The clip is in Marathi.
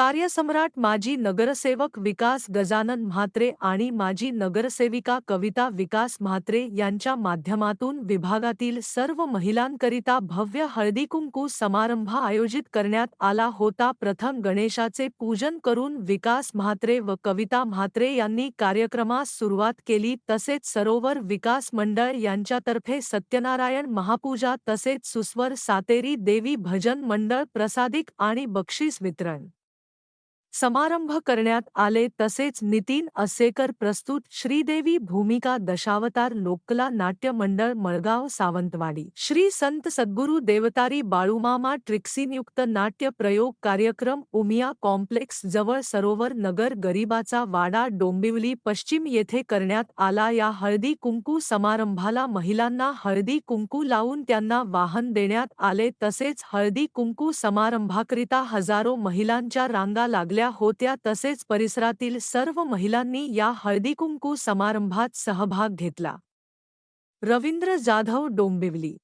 कार्यसम्राट माजी नगरसेवक विकास गजानन म्हात्रे आणि माजी नगरसेविका कविता विकास म्हात्रे यांच्या माध्यमातून विभागातील सर्व महिलांकरिता भव्य हळदीकुंकू समारंभ आयोजित करण्यात आला होता. प्रथम गणेशाचे पूजन करून विकास म्हात्रे व कविता म्हात्रे यांनी कार्यक्रमास सुरुवात केली. तसेच सरोवर विकास मंडळ यांच्यातर्फे सत्यनारायण महापूजा तसेच सुस्वर सातेरी देवी भजन मंडळ प्रसादिक आणि बक्षीस वितरण समारंभ करण्यात आले तसेच नितीन असेकर प्रस्तुत श्रीदेवी भूमिका दशावतार लोककला नाट्य मंडळ मळगाव सावंतवाडी. श्री संत सद्गुरू देवतारी बाळूमामा ट्रिक्सिनयुक्त नाट्य प्रयोग कार्यक्रम उमिया कॉम्प्लेक्स जवळ सरोवर नगर गरिबाचा वाडा डोंबिवली पश्चिम येथे करण्यात आला. या हळदी कुंकू समारंभाला महिलांना हळदी कुंकू लावून त्यांना वाहन देण्यात आले. तसेच हळदी कुंकू समारंभाकरिता हजारो महिलांच्या रांगा लागल्या. होत्या तसेच परिसरातील सर्व महिलांनी या हळदीकुंकू समारंभात सहभाग घेतला. रवींद्र जाधव डोंबिवली